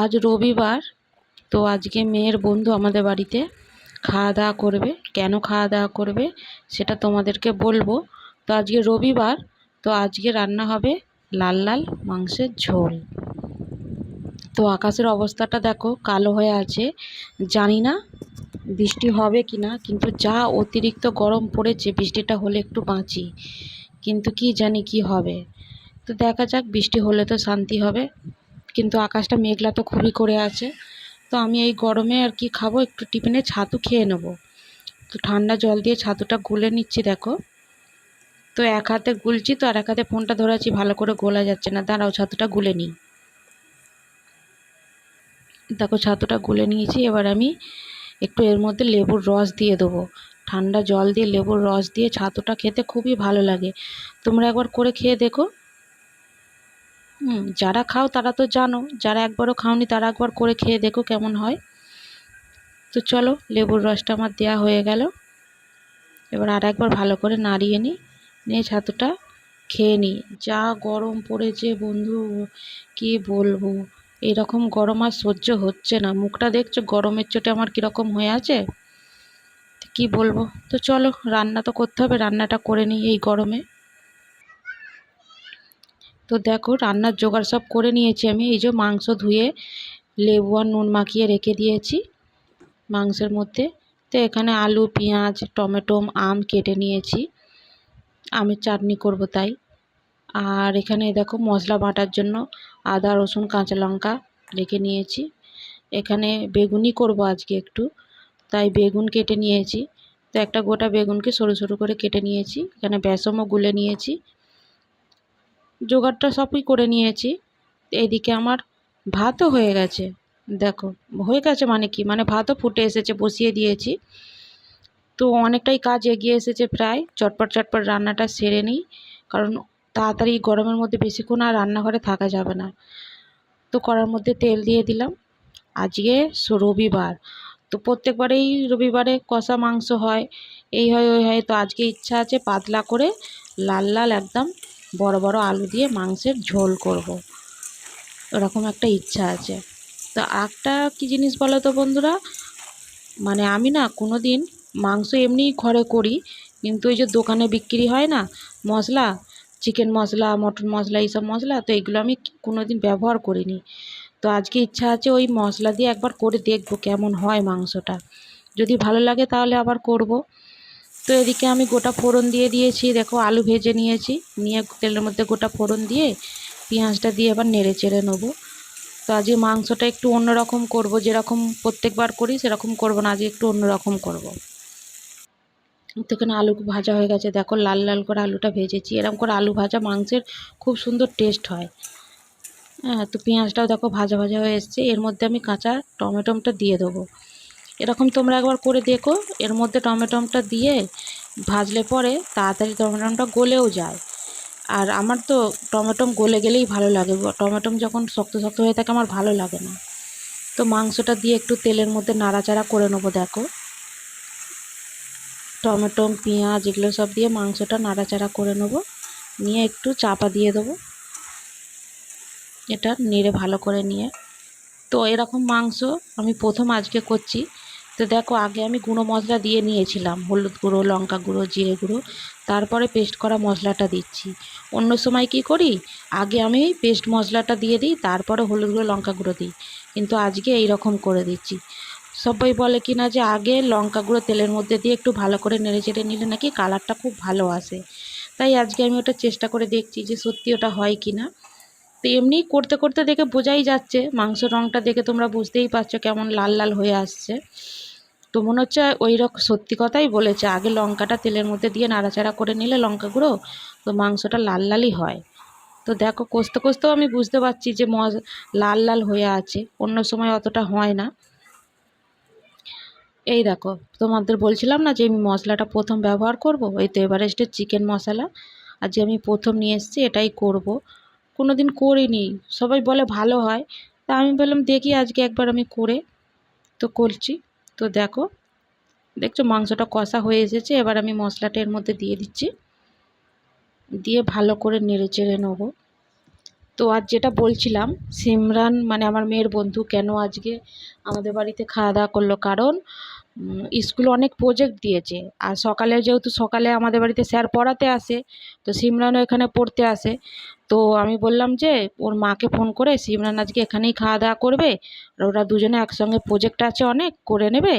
আজ রবিবার, তো আজকে মেয়ের বন্ধু আমাদের বাড়িতে খাওয়া দাওয়া করবে। কেন খাওয়া দাওয়া করবে সেটা তোমাদেরকে বলব। তো আজকে রবিবার, তো আজকে রান্না হবে লাল লাল মাংসের ঝোল। তো আকাশের অবস্থাটা দেখো, কালো হয়ে আছে। জানি না বৃষ্টি হবে কি না কিন্তু যা অতিরিক্ত গরম পড়েছে, বৃষ্টিটা হলে একটু বাঁচি। কিন্তু কি জানি কি হবে। তো দেখা যাক, বৃষ্টি হলে তো শান্তি হবে। কিন্তু আকাশটা মেঘলা তো খুবই করে আছে। তো আমি এই গরমে আর কি খাব? একটু টিফিনে ছাতু খেয়ে নেব। তো ঠান্ডা জল দিয়ে ছাতুটা গুলে নিচ্ছি, দেখো। তো এক হাতে গুলছি তো আর এক হাতে ফোনটা ধরেছি ভালো করে গোলা যাচ্ছে না। দাঁড়াও, ছাতুটা গুলে নিই। দেখো, ছাতুটা গুলে নিয়েছি। এবার আমি একটু এর মধ্যে লেবুর রস দিয়ে দেবো। ঠান্ডা জল দিয়ে লেবুর রস দিয়ে ছাতুটা খেতে খুবই ভালো লাগে। তোমরা একবার করে খেয়ে দেখো। হুম, যারা খাও তারা তো জানো, যারা একবারও খাওনি তারা একবার করে খেয়ে দেখো কেমন হয়। তো চলো, লেবুর রসটা আমার দেওয়া হয়ে গেল। এবার আর একবার ভালো করে নাড়িয়ে নিই, নিয়ে ছাতুটা খেয়ে নিই। যা গরম পড়েছে বন্ধু, কি বলব? এরকম গরম আর সহ্য হচ্ছে না। মুখটা দেখছ, গরমের চোটে আমার কীরকম হয়ে আছে? কি বলব? তো চলো, রান্না তো করতে হবে, রান্নাটা করে নিই এই গরমে। তো দেখো রান্নার জোগাড় সব করে নিয়েছি আমি। এই যে মাংস ধুয়ে, লেবু আর নুন মাখিয়ে রেখে দিয়েছি মাংসের মধ্যে। তো এখানে আলু, পেঁয়াজ, টমেটো, আম কেটে নিয়েছি। আমের চাটনি করব তাই। আর এখানে দেখো মশলা বাটার জন্য আদা, রসুন, কাঁচা লঙ্কা রেখে নিয়েছি। এখানে বেগুনি করব আজকে একটু। তাই বেগুন কেটে নিয়েছি। তো একটা গোটা বেগুনকে সরু সরু করে কেটে নিয়েছি। এখানে বেসমও গুলে নিয়েছি। জোগাড়টা সবই করে নিয়েছি। এদিকে আমার ভাতও হয়ে গেছে। দেখো, হয়ে গেছে মানে কি? মানে ভাতও ফুটে এসেছে, বসিয়ে দিয়েছি। তো অনেকটাই কাজ এগিয়ে এসেছে প্রায়। চটপট চটপট রান্নাটা সেরে নিই, কারণ তাড়াতাড়ি গরমের মধ্যে বেশিক্ষণ আর রান্নাঘরে থাকা যাবে না। তো কড়ার মধ্যে তেল দিয়ে দিলাম। আজকে রবিবার। তো প্রত্যেকবারেই রবিবারে কষা মাংস হয়, এই হয়, ওই হয়। তো আজকে ইচ্ছা আছে পাতলা করে লাল লাল একদম বড় বড় আলু দিয়ে মাংসের ঝোল করব। ওরকম একটা ইচ্ছা আছে। তো একটা কী জিনিস বলো তো বন্ধুরা? মানে আমি না কোনো দিন মাংস এমনিই ঘরে করি, কিন্তু ওই যে দোকানে বিক্রি হয় না, মশলা, চিকেন মশলা, মটন মশলা, এইসব মশলা, তো এগুলো আমি কোনো দিন ব্যবহার করিনি। তো আজকে ইচ্ছা আছে ওই মশলা দিয়ে একবার করে দেখব কেমন হয় মাংসটা। যদি ভালো লাগে তাহলে আবার করব। তো এদিকে আমি গোটা ফোড়ন দিয়ে দিয়েছি। দেখো আলু ভেজে নিয়েছি। নিয়ে তেলের মধ্যে গোটা ফোড়ন দিয়ে পেঁয়াজটা দিয়ে এবার নেড়ে চেড়ে নেব। তো আজকে মাংসটা একটু অন্যরকম করব। যেরকম প্রত্যেকবার করি, সেরকম করব না। আজকে একটু অন্যরকম করব। এখানে আলু ভাজা হয়ে গেছে। দেখো লাল লাল করে আলুটা ভেজেছি। এরকম করে আলু ভাজা মাংসের খুব সুন্দর টেস্ট হয়। হ্যাঁ তো পেঁয়াজটাও দেখো ভাজা ভাজা হয়ে এসছে। এর মধ্যে আমি কাঁচা টমেটোমটা দিয়ে দেবো। এরকম তোমরা একবার করে দেখো। এর মধ্যে টমেটোমটা দিয়ে ভাজলে পরে তাড়াতাড়ি টমেটোমটা গলেও যায়। আর আমার তো টমেটো গলে গেলেই ভালো লাগে। টমেটো যখন শক্ত শক্ত হয়ে থাকে আমার ভালো লাগে না। তো মাংসটা দিয়ে একটু তেলের মধ্যে নাড়াচাড়া করে নেব, দেখো। টমেটো পেঁয়াজ এগুলো সব দিয়ে মাংসটা নাড়াচাড়া করে নেব। নিয়ে একটু চাপা দিয়ে দেবো। এটা নেড়ে ভালো করে নিয়ে। তো এরকম মাংস আমি প্রথম আজকে করছি। তো দেখো, আগে আমি গুঁড়ো মশলা দিয়ে নিয়েছিলাম। হলুদ গুঁড়ো, লঙ্কা গুঁড়ো, জিরে গুঁড়ো। তারপরে পেস্ট করা মশলাটা দিচ্ছি। অন্য সময় কি করি? আগে আমি পেস্ট মশলাটা দিয়ে দিই, তারপরে হলুদ গুঁড়ো, লঙ্কা গুঁড়ো দিই। কিন্তু আজকে এই রকম করে দিচ্ছি। সবাই বলে কি না যে আগে লঙ্কা গুঁড়ো তেলের মধ্যে দিয়ে একটু ভালো করে নেড়ে চেড়ে নিলে নাকি কালারটা খুব ভালো আসে। তাই আজকে আমি ওটা চেষ্টা করে দেখছি যে সত্যি ওটা হয় কি না। তো এমনি করতে করতে দেখে বোঝাই যাচ্ছে মাংস রঙটা দেখে তোমরা বুঝতেই পারছ কেমন লাল লাল হয়ে আসছে। তো মনে হচ্ছে ওই রকম সত্যি কথাই বলেছে, আগে লঙ্কাটা তেলের মধ্যে দিয়ে নাড়াচাড়া করে নিলে লঙ্কা গুঁড়ো, তো মাংসটা লাল লালই হয়। তো দেখো, কষতে কষতেও আমি বুঝতে পারছি যে মজ, লাল লাল হয়ে আছে, অন্য সময় অতটা হয় না। এই দেখো, তোমাদের বলছিলাম না যে আমি মশলাটা প্রথম ব্যবহার করব? এই তো এভারেস্টের চিকেন মশলা, আর যে আমি প্রথম নিয়ে এসেছি এটাই করব। কোনো দিন করিনি, সবাই বলে ভালো হয়, তা আমি বললাম দেখি আজকে একবার আমি করে, তো করছি। তো দেখো, দেখছ মাংসটা কষা হয়ে এসেছে, এবার আমি মশলাটা এর মধ্যে দিয়ে দিচ্ছি। দিয়ে ভালো করে নেড়ে চেড়ে নেব। তো আজ যেটা বলছিলাম, সিমরান মানে আমার মেয়ের বন্ধু কেন আজকে আমাদের বাড়িতে খাওয়া দাওয়া করল? কারণ স্কুলে অনেক প্রজেক্ট দিয়েছে। আর সকালে যেহেতু সকালে আমাদের বাড়িতে স্যার পড়াতে আসে, তো সিমরানও এখানে পড়তে আসে। তো আমি বললাম যে, ওর মাকে ফোন করে সিমরান আজকে এখানেই খাওয়া দাওয়া করবে, আর ওরা দুজনে একসঙ্গে প্রজেক্ট আছে অনেক, করে নেবে।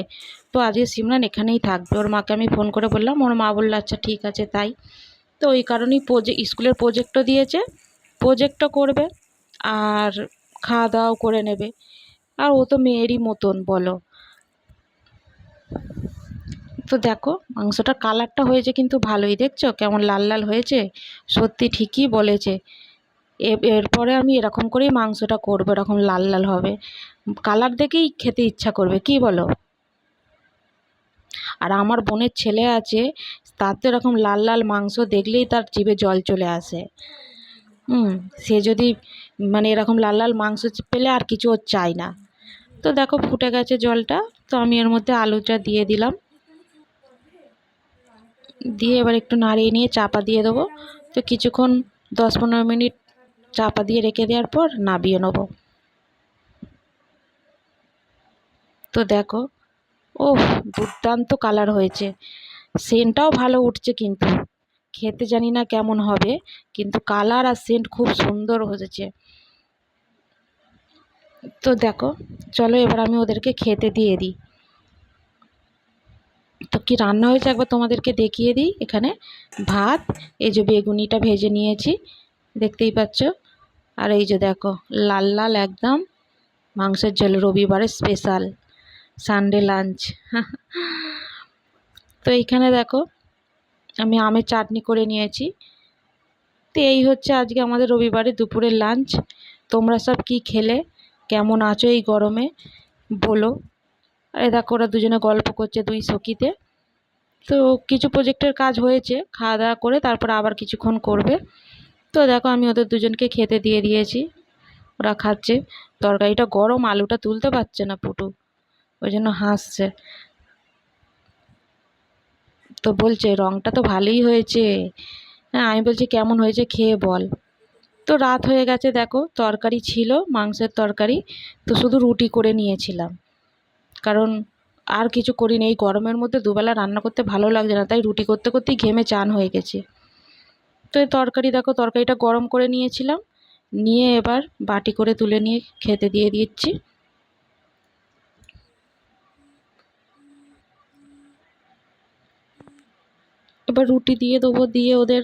তো আজকে সিমরান এখানেই থাকবে। ওর মাকে আমি ফোন করে বললাম, ওর মা বলল আচ্ছা ঠিক আছে, তাই। তো ওই কারণেই প্রজেক্ট স্কুলের প্রজেক্টও দিয়েছে প্রজেক্টও করবে, আর খাওয়া দাওয়াও করে নেবে। আর ও তো মেয়েরই মতন, বলো। তো দেখো, মাংসটার কালারটা হয়েছে কিন্তু ভালোই, দেখছ? কেমন লাল লাল হয়েছে? সত্যি ঠিকই বলেছে। এরপরে আমি এরকম করেই মাংসটা করব, এরকম লাল লাল হবে। কালার দেখেই খেতে ইচ্ছা করবে, কি বলো? আর আমার বোনের ছেলে আছে, তার তো এরকম লাল লাল মাংস দেখলেই তার জিভে জল চলে আসে। হুম, সে যদি মানে এরকম লাল লাল মাংস পেলে আর কিছু ওর চাই না। তো দেখো ফুটে গেছে জলটা, তো আমি এর মধ্যে আলুটা দিয়ে দিলাম। দিয়ে এবার একটু নাড়িয়ে নিয়ে চাপা দিয়ে দেবো। তো কিছুক্ষণ দশ পনেরো মিনিট চাপা দিয়ে রেখে দেওয়ার পর নাবিয়ে নেব। তো দেখো, ওহ, দুর্দান্ত কালার হয়েছে। সেন্টটাও ভালো উঠছে কিন্তু। খেতে জানি না কেমন হবে, কিন্তু কালার আর সেন্ট খুব সুন্দর হয়েছে। তো দেখো, চলো এবার আমি ওদেরকে খেতে দিয়ে দিই। তো কি রান্না হয়েছে একবার তোমাদেরকে দেখিয়ে দিই এখানে? ভাত, এই যে বেগুনিটা ভেজে নিয়েছি, দেখতেই পাচ্ছ? আর এই যে দেখো, লাল লাল একদম মাংসের ঝোল রবিবারে স্পেশাল সানডে লাঞ্চ তো এইখানে দেখো, আমি আমের চাটনি করে নিয়েছি। তো এই হচ্ছে আজকে আমাদের রবিবারে দুপুরের লাঞ্চ তোমরা সব কি খেলে? কেমন আছো এই গরমে? বলো। আর দেখো, ওরা দুজনে গল্প করছে দুই সখীতে। তো কিছু প্রজেক্টের কাজ হয়েছে, খাওয়া দাওয়া করে তারপর আবার কিছুক্ষণ করবে। তো দেখো আমি ওদের দুজনকে খেতে দিয়ে দিয়েছি। ওরা খাচ্ছে। তরকারিটা গরম, আলুটা তুলতে পারছে না পুটু। ওই জন্য হাসছে। তো বলছে রঙটা তো ভালোই হয়েছে। হ্যাঁ আমি বলছি, কেমন হয়েছে খেয়ে বল। তো রাত হয়ে গেছে, দেখো। তরকারি ছিল, মাংসের তরকারি। তো শুধু রুটি করে নিয়েছিলাম। কারণ আর কিছু করিনি। এই গরমের মধ্যে দুবেলা রান্না করতে ভালো লাগছে না। তাই রুটি করতে করতেই ঘেমে চান হয়ে গেছে। তো তরকারি, দেখো তরকারিটা গরম করে নিয়েছিলাম। নিয়ে এবার বাটি করে তুলে নিয়ে খেতে দিয়ে দিচ্ছি। এবার রুটি দিয়ে দেবো, দিয়ে ওদের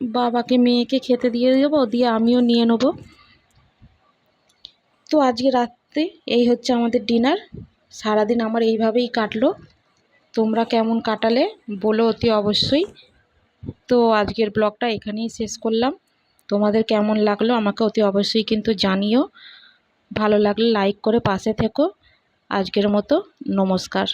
বাবাকে, মেয়েকে খেতে দিয়ে দেবো, দিয়ে আমিও নিয়ে নেব। তো আজকে রাত্রে এই হচ্ছে আমাদের ডিনার। সারাদিন আমার এইভাবেই কাটলো। তোমরা কেমন কাটালে বলো অতি অবশ্যই। তো আজকের ব্লগটা এখানেই শেষ করলাম। তোমাদের কেমন লাগল আমাকে অতি অবশ্যই কিন্তু জানিও। ভালো লাগলে লাইক করে পাশে থেকো। আজকের মতো নমস্কার।